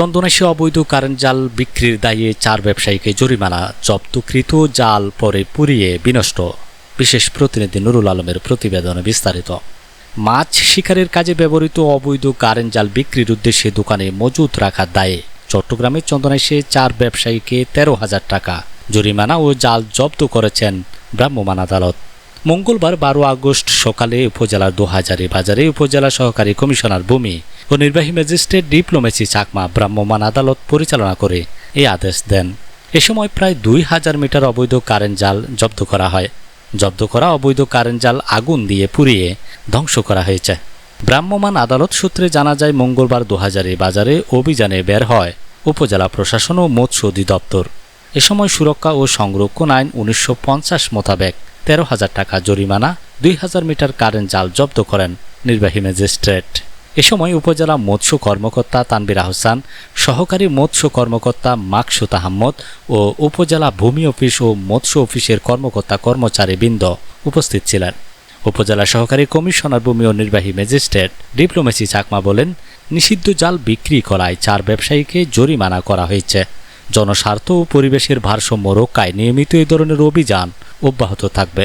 চন্দনাশী অবৈধ কারেন্ট জাল বিক্রির দায়ে চার ব্যবসায়ীকে জরিমানা, জব্দকৃত জাল পরে পুড়িয়ে বিনষ্ট। বিশেষ প্রতিনিধি নুরুল আলমের প্রতিবেদনে বিস্তারিত। মাছ শিকারের কাজে ব্যবহৃত অবৈধ কারেন্ট জাল বিক্রির উদ্দেশ্যে দোকানে মজুত রাখার দায়ে চট্টগ্রামের চন্দনাইশে চার ব্যবসায়ীকে তেরো হাজার টাকা জরিমানা ও জাল জব্দ করেছেন ভ্রাম্যমাণ আদালত। মঙ্গলবার বারো আগস্ট সকালে উপজেলার দোহাজারি বাজারে উপজেলা সহকারী কমিশনার ভূমি ও নির্বাহী ম্যাজিস্ট্রেট ডিপ্লোমেসি চাকমা ভ্রাম্যমাণ আদালত পরিচালনা করে এই আদেশ দেন। এ সময় প্রায় দুই হাজার মিটার অবৈধ কারেন্ট জাল জব্দ করা হয়। জব্দ করা অবৈধ কারেন্ট জাল আগুন দিয়ে পুড়িয়ে ধ্বংস করা হয়েছে। ভ্রাম্যমাণ আদালত সূত্রে জানা যায়, মঙ্গলবার দোহাজারি বাজারে অভিযানে বের হয় উপজেলা প্রশাসন ও মৎস্য অধিদপ্তর। এ সময় সুরক্ষা ও সংরক্ষণ আইন উনিশশো পঞ্চাশ মোতাবেক তেরো হাজার টাকা জরিমানা, দুই হাজার মিটার কারেন্ট জাল জব্দ করেন নির্বাহী ম্যাজিস্ট্রেট। এ সময় উপজেলা মৎস্য কর্মকর্তা তানবির আহসান, সহকারী মৎস্য কর্মকর্তা মাকসুদ আহমদ ও উপজেলা ভূমি অফিস ও মৎস্য অফিসের কর্মকর্তা কর্মচারী বৃন্দ উপস্থিত ছিলেন। উপজেলা সহকারী কমিশনার ভূমি ও নির্বাহী ম্যাজিস্ট্রেট ডিপ্লোমেসি চাকমা বলেন, নিষিদ্ধ জাল বিক্রি করায় চার ব্যবসায়ীকে জরিমানা করা হয়েছে। জনস্বার্থ ও পরিবেশের ভারসাম্য রক্ষায় নিয়মিত এই ধরনের অভিযান অব্যাহত থাকবে।